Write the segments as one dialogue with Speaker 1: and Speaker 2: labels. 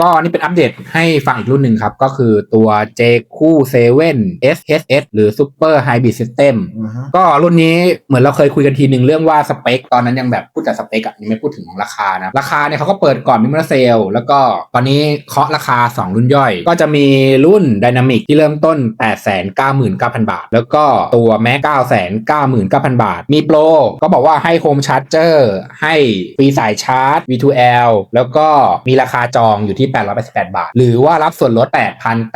Speaker 1: ก็นี่เป็นอัปเดตให้ฟังอีกรุ่นหนึ่งครับ ก็คือตัว J คู่7 SHS หรือ Super Hybrid System
Speaker 2: อือฮึ
Speaker 1: ก็รุ่นนี้เหมือนเราเคยคุยกันทีหนึ่งเรื่องว่าสเปค ตอนนั้นยังแบบพูดแต่สเปคอะยังไม่พูดถึงราคานะ ราคาเนี่ยเขาก็เปิดก่อนมิมเซลแล้วก็ตอนนี้เคาะราคา 2 รุ่นย่อย ก็จะมีรุ่น Dynamic ที่เริ่มต้น 899,000 บาท แล้วก็ตัวแม้999,000 บาท มีโปรก็บอกว่าให้ Home Charger ให้ฟรีสายชาร์จ V2L แล้วก็มีราคาจองอยู่ที่888 บาท หรือว่ารับส่วนลด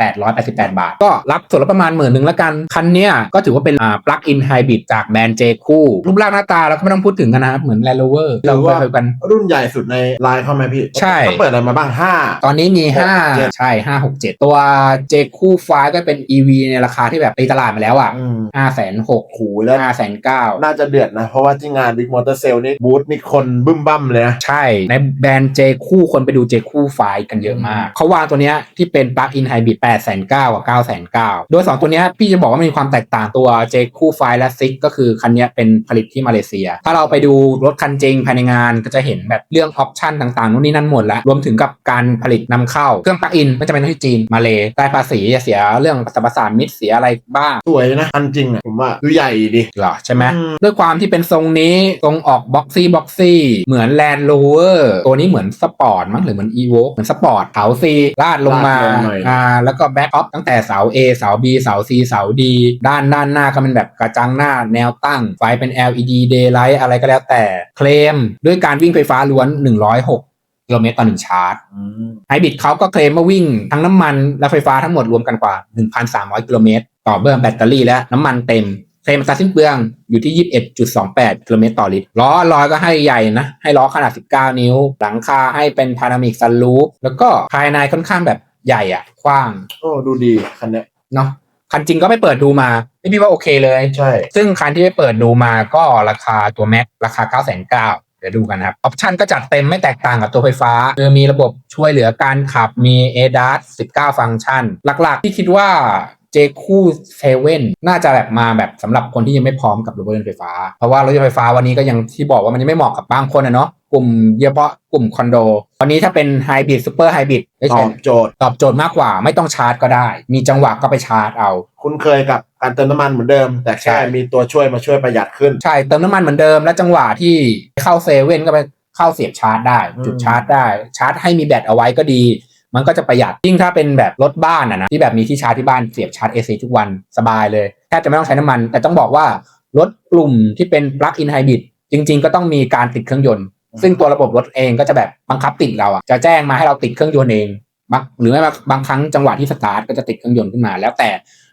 Speaker 1: 8,888 บาท ก็รับส่วนลดประมาณหมื่นหนึ่งแล้วกัน คันเนี้ยก็ถือว่าเป็นอ่า plug in hybrid จากแบรนด์ J คู่รูปร่างหน้าตาเราก็ไม่ต้องพูดถึงกันนะครับเหมือน Land Rover เราก็เคยกัน
Speaker 2: รุ่นใหญ่สุดในไลน์เข้าไหมพี่
Speaker 1: ใช่
Speaker 2: เขาเปิดอะไรมาบ้างห้า
Speaker 1: ตอนนี้มี
Speaker 2: หกเจ็ด
Speaker 1: 5 ใช่ 5 6 7 ตัว J คู่ไฟก็เป็น EV ในราคาที่แบบตีตลาดมาแล้วอะ
Speaker 2: อืม
Speaker 1: 5 6 0 0 0
Speaker 2: หูแล้ว
Speaker 1: 5 9 0 0
Speaker 2: น่าจะเดือดนะ เพราะว่าที่งาน Big Motor Sale นี่บูธนี่คนบึ้มบั้มเลยนะ
Speaker 1: ใช่ ในแบรนด์ J คู่คนไปดู J คู่ไฟกันเยอะมาก เขาวางตัวเนี้ยที่เป็น plug in hybrid 8 9 0 0 0กับ9 9 0 0 0โดย2ตัวเนี้ยพี่จะบอกว่ามันมีความแตกต่างตัว J คู่ไฟและซิกก็คือคันเนี้ยเป็นผลิตที่มาเลเซีย ถ้าเราไปดูรถคันจริงภายในงานก็จะเห็นแบบเรื่องออปชันต่างๆนู่นนี่นั่นหมดแล้ว รวมถึงกับการผลิตนำเข้า เครื่อง plug in มันจะเป็นที่จีนมาเลได้ภาษีจะเสียเรื่องสัมปทานมิตรเสียอะไรบ้าง
Speaker 2: สวยนะอันจริงอะผมว่าดูใหญ่ดี
Speaker 1: เหรอใช่ไหม
Speaker 2: อืม
Speaker 1: ด้วยความที่เป็นทรงนี้ทรงออกบ็อกซี่บ็อกซี่เหมือนแลนด์โรเวอร์ตัวนี้เหมือนสปอร์ตมั้งหรือเหมือนอีโวเหมือนสปอร์ตเสาซีลาดลงมา
Speaker 2: ลาดลงหน่อย
Speaker 1: อ่าแล้วก็แบ็กออฟตั้งแต่เสา A เสา B เสา C เสา D ด้านด้านหน้าก็เป็นแบบกระจังหน้าแนวตั้ง ไฟเป็น LED daylight อะไรก็แล้วแต่เคลมด้วยการวิ่งไฟฟ้าล้วน 106กิโลเมตรต่อหนึ่งชาร์จ
Speaker 2: อืม
Speaker 1: ไฮบริดเขาก็เคลมว่าวิ่งทั้งน้ำมันและไฟฟ้าทั้งหมดรวมกันกว่า 1,300 กิโลเมตร ต่อเบิ่มแบตเตอรี่และน้ำมันเต็ม เคลมอัตราสิ้นเปลืองอยู่ที่ 21.28กิโลเมตรต่อลิตร ล้อลอยก็ให้ใหญ่นะ ให้ล้อขนาด 19 นิ้ว หลังคาให้เป็นพานามิกซันรูฟแล้วก็ภายในค่อนข้างแบบใหญ่อะกว้าง
Speaker 2: โอ้ดูดีคันเนี้ย
Speaker 1: เนาะคันจริงก็ไม่เปิดดูมาไม่พี่ว่าโอเคเลย
Speaker 2: ใช่
Speaker 1: ซึ่งคันที่ไปเปิดดูมาก็ราคาตัวแม็กราคา 9 9 0 0 0เดี๋ยวดูกันนะครับ ออปชันก็จัดเต็มไม่แตกต่างกับตัวไฟฟ้าคือมีระบบช่วยเหลือการขับมี ADAS 19 ฟังก์ชัน หลักๆ ที่คิดว่า J คู่7น่าจะแบบมาแบบสำหรับคนที่ยังไม่พร้อมกับรถยนต์ไฟฟ้า เพราะว่ารถยนต์ไฟฟ้าวันนี้ก็ยังที่บอกว่ามันยังไม่เหมาะกับบางคนอะเนาะกลุ่มเฉพาะกลุ่มคอนโดวันนี้ถ้าเป็นไฮบริดซูเปอร์ไฮบริด
Speaker 2: ตอบโจทย์
Speaker 1: ตอบโจทย์มากกว่าไม่ต้องชาร์จก็ได้ มีจังหวะก็ไปชาร์จเอา
Speaker 2: คุ้นเคยกับการเติมน้ำมันเหมือนเดิม แต่
Speaker 1: ใช่
Speaker 2: แค่มีตัวช่วยมาช่วยประหยัดขึ้น
Speaker 1: ใช่เติมน้ำมันเหมือนเดิมและจังหวะที่เข้าเซเว่นก็ไปเข้าเสียบชาร์จได้
Speaker 2: อืม
Speaker 1: จุดชาร์จได้ ชาร์จให้มีแบตเอาไว้ก็ดี มันก็จะประหยัดยิ่งถ้าเป็นแบบรถบ้านอะนะที่แบบมีที่ชาร์จที่บ้านเสียบชาร์จ AC ทุกวันสบายเลยแทบจะไม่ต้องใช้น้ำมัน แต่ต้องบอกว่ารถกลุ่มที่เป็น plug-in hybrid จริง ๆ ก็ต้องมีการติดเครื่องยนต์ ซึ่งตัวระบบรถเองก็จะแบบบังคับติดเราอะจะแจ้งมาให้เราติดเครื่องยนต์เองหรือไม่บางบางครั้งจังหวะที่สตาร์ทก็จะติดเครื่องยนต์ขึ้นมา แล้วแต่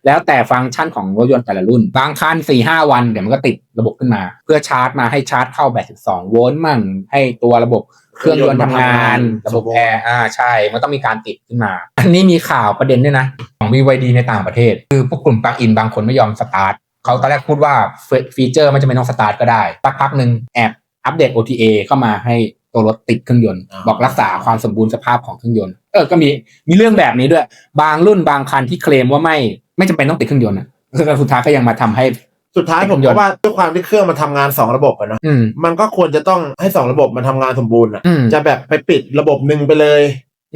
Speaker 1: แล้วแต่ฟังก์ชันของรถยนต์แต่ละรุ่น บางคัน4ี่ห้าวันเดี๋ยวมันก็ติดระบบขึ้นมา เพื่อชาร์จมาให้ชาร์จเข้าแบต12 โวลต์มั่งให้ตัวระบบ เครื่องยนต์ทำงานระบบแอร์อ่าใช่ มันต้องมีการติดขึ้นมา อันนี้มีข่าวประเด็นด้วยนะ ของ BYD ในต่างประเทศ คือพวกกลุ่มปลั๊กอินบางคนไม่ยอมสตาร์ทเขาตอนแรกพูดว่าเฟฟีเจอร์มันจะไม่ต้องสตาร์ทก็ได้สักพักหนึ่งแอบอัปเดต OTA เข้ามาให้ตัวรถติดเครื่องยนต์
Speaker 2: อ่า
Speaker 1: บอกรักษาความสมบูรณ์สภาพของเครื่องยนต์เออก็มีมีเรื่องแบบนี้ด้วย บางรุ่นบางคันที่เคลมว่าไม่ไม่จำเป็นต้องติดเครื่องยนต์อะแต่สุดท้ายก็ยังมาทำให้
Speaker 2: สุดท้ายผม
Speaker 1: ยนต์
Speaker 2: ก็ว่าด้วยความที่เครื่องมันทำงานสองระบบอะเนาะ
Speaker 1: อืม
Speaker 2: มันก็ควรจะต้องให้สองระบบมันทำงานสมบูรณ์อะ
Speaker 1: อืม
Speaker 2: จะแบบไปปิดระบบหนึ่งไปเลย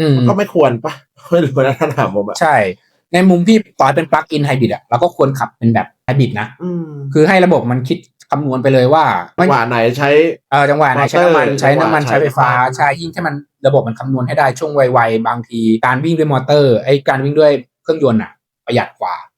Speaker 1: อืม
Speaker 2: ก็ไม่ควรปะไม่รู้นะท่านถามผมอะ
Speaker 1: ใช่ ในมุมที่ต่อยเป็นปลั๊กอินไฮบริดอะเราก็ควรขับเป็นแบบไฮบริดนะ
Speaker 2: อืม
Speaker 1: คือให้ระบบมันคิดคำนวณไปเลยว่า
Speaker 2: จังหวะไหนใช้
Speaker 1: เออจังหวะไหนใช้น้ำมัน
Speaker 2: มอเตอร์
Speaker 1: ใช้น้ำมัน
Speaker 2: จังหวะ
Speaker 1: ใช้ไฟฟ้า
Speaker 2: ใช้ไฟฟ้า
Speaker 1: ใช่ยิ่งถ้ามันระบบมันคำนวณให้ได้ช่วงไวๆบางที การวิ่งด้วยมอเตอร์ไอ้การวิ่งด้วยเครื่องยนต์อะประหยัดกว่า
Speaker 2: อืม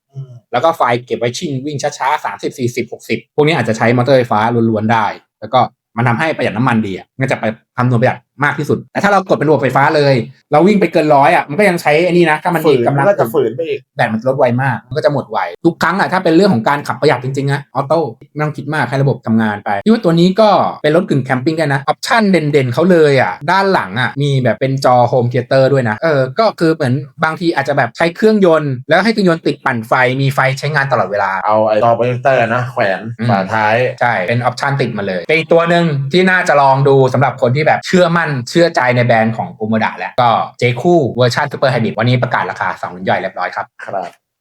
Speaker 1: แล้วก็ไฟเก็บไว้ชิ่งวิ่งช้าๆสามสิบสี่สิบหกสิบพวกนี้อาจจะใช้มอเตอร์ไฟฟ้าล้วนๆได้ แล้วก็มันทำให้ประหยัดน้ำมันดีอะมันจะไป คำนวณประหยัดมากที่สุด แต่ถ้าเรากดเป็นระบบไฟฟ้าเลย เราวิ่งไปเกินร้อยอะมันก็ยังใช้ไอ้นี่นะ ถ้ามัน
Speaker 2: ฝื
Speaker 1: มี
Speaker 2: น
Speaker 1: กำลัง
Speaker 2: ก็จะฝืนไปอีก
Speaker 1: แบตมันลดไวมาก มันก็จะหมดไว ทุกครั้งอะถ้าเป็นเรื่องของการขับประหยัดจริงๆนะออโต้ไม่ต้องคิดมากให้ระบบทำงานไปที่ว่าตัวนี้ก็เป็นรถกึ่งแคมปิ้งได้นะออปชั่นเด่นๆเขาเลยอะด้านหลังอะมีแบบเป็นจอโฮมเทเตอร์ด้วยนะเออก็คือเหมือนบางทีอาจจะแบบใช้เครื่องยนต์ แล้วให้เครื่องยนต์ติดปั่นไฟมีไฟใช้งานตลอดเวลา
Speaker 2: เอาไอ้จอโปรเจคเตอร์นะแขวน
Speaker 1: อืม
Speaker 2: ฝาท้าย
Speaker 1: ใช่เป็นออปชันติดมาเลยเป็นอีกตัวหนึ่งที่น่าจะลองดูสำหรับคนที่แบบเชื่อมั่นเชื่อใจในแบรนด์ของโอมดะแล้วก็เจคู่เวอร์ชันซูเปอร์ไฮบริดวันนี้ประกาศราคา2รุ่นย่อยเรียบร้อยครับ
Speaker 2: ครับ